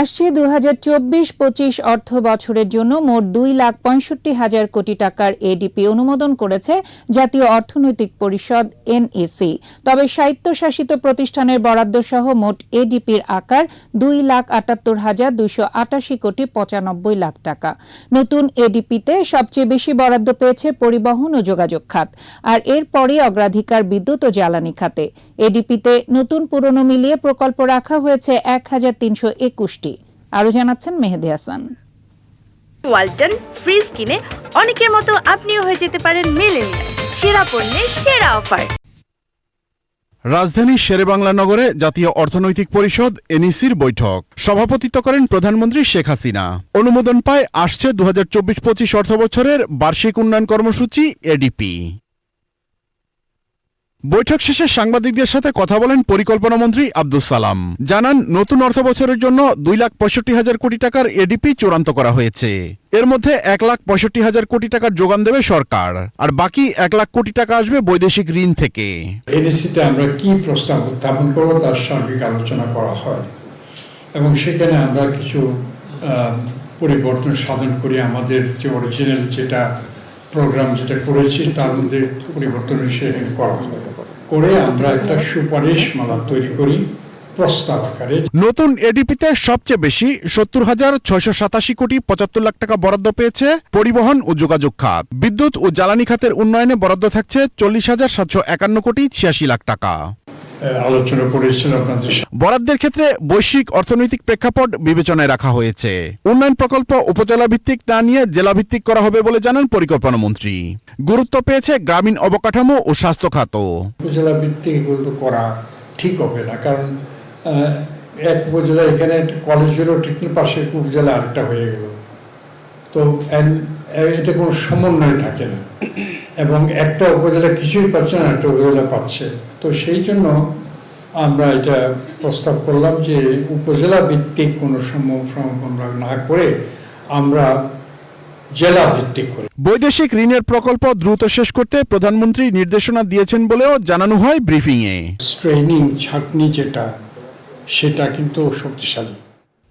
আসছে দু হাজার চব্বিশ পঁচিশ অর্থ বছরের জন্য মোট দুই লাখ পঁয়ষট্টি হাজার কোটি টাকার এডিপি অনুমোদন করেছে জাতীয় অর্থনৈতিক পরিষদ এনএসি তবে স্বায়ত্তশাসিত প্রতিষ্ঠানের বরাদ্দ সহ মোট এডিপির আকার দুই লাখ আটাত্তর হাজার দুইশো আটাশি কোটি পঁচানব্বই লাখ টাকা। নতুন এডিপিতে সবচেয়ে বেশি বরাদ্দ পেয়েছে পরিবহন ও যোগাযোগ খাত, আর এরপরে অগ্রাধিকার বিদ্যুৎ ও জ্বালানি খাতে। এডিপিতে নতুন পুরনো মিলিয়ে প্রকল্প রাখা হয়েছে এক হাজার তিনশো একুশ একুশটি আরও জানাচ্ছেন মেহেদি হাসান। ওয়ালটন ফ্রিজ কিনে অনেকের মতো আপনিও হয়ে যেতে পারেন মেলেনিয়া সেরা পণ্যের সেরা অফার। রাজধানীর শেরেবাংলা নগরে জাতীয় অর্থনৈতিক পরিষদ এনইসির বৈঠক। সভাপতিত্ব করেন প্রধানমন্ত্রী শেখ হাসিনা। অনুমোদন পায় আসছে দু হাজার চব্বিশ পঁচিশ অর্থবছরের বার্ষিক উন্নয়ন কর্মসূচি এডিপি। বৈঠক শেষে সাংবাদিকদের সাথে কথা বলেন পরিকল্পনা মন্ত্রী আব্দুল সালাম। জানান, নতুন অর্থ বছরের জন্য দুই লাখ পঁয়ষট্টি হাজার কোটি টাকার এডিপি চূড়ান্ত করা হয়েছে। এর মধ্যে এক লাখ পঁয়ষট্টি হাজার কোটি টাকার যোগান দেবে সরকার, আর বাকি এক লাখ কোটি টাকা আসবে বৈদেশিক ঋণ থেকে। এনএসিতে আমরা কি প্রস্তাব উত্থাপন করব তার সার্বিক আলোচনা করা হয়। এবং সেখানে আমরা কিছু পরিবর্তন সাধন করি। আমাদের যে অরিজিনাল যেটা প্রোগ্রাম যেটা করেছি, তার মধ্যে পরিবর্তন সেখানে করা হয়। করে আমরা একটা সুপারিশ মালা তৈরি করি। নতুন এডিপিতে সবচেয়ে বেশি সত্তর হাজার ছয়শো সাতাশি কোটি পঁচাত্তর লাখ টাকা বরাদ্দ পেয়েছে পরিবহন ও যোগাযোগ খাত। বিদ্যুৎ ও জ্বালানি খাতের উন্নয়নে বরাদ্দ থাকছে চল্লিশ হাজার সাতশো একান্ন কোটি ছিয়াশি লাখ টাকা। আলোচনা করেছিল আপনাদের। বরাদ্দের ক্ষেত্রে বৈশ্বিক অর্থনৈতিক প্রেক্ষাপট বিবেচনায় রাখা হয়েছে। উন্নয়ন প্রকল্প উপজেলা ভিত্তিক না নিয়ে জেলা ভিত্তিক করা হবে বলে জানান পরিকল্পনা মন্ত্রী। গুরুত্ব পেয়েছে গ্রামীণ অবকাঠামো ও স্বাস্থ্য খাত উপজেলা ভিত্তিক এগুলো করা ঠিক হবে না কারণ এক উপজেলা এখানে কলেজ হলো ঠিক পাশে উপজেলা আরেকটা হয়ে গেল। তো এটা কোনো সমন্বয় থাকে না। এবং একটা উপজেলা কিছুই পাচ্ছে না একটা উপজেলা পাচ্ছে। তো সেই জন্য আমরা এটা প্রস্তাব করলাম যে উপজেলা ভিত্তিক কোনো সম সম- আমরা না করে আমরা জেলা ভিত্তিক করি। বৈদেশিক ঋণের প্রকল্প দ্রুত শেষ করতে প্রধানমন্ত্রী নির্দেশনা দিয়েছেন বলেও জানানো হয় ব্রিফিংয়ে। স্ট্রেনিং ছাঁকনি যেটা সেটা কিন্তু শক্তিশালী।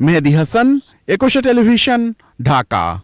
মেহেদি হাসান একুশে টেলিভিশন ঢাকা।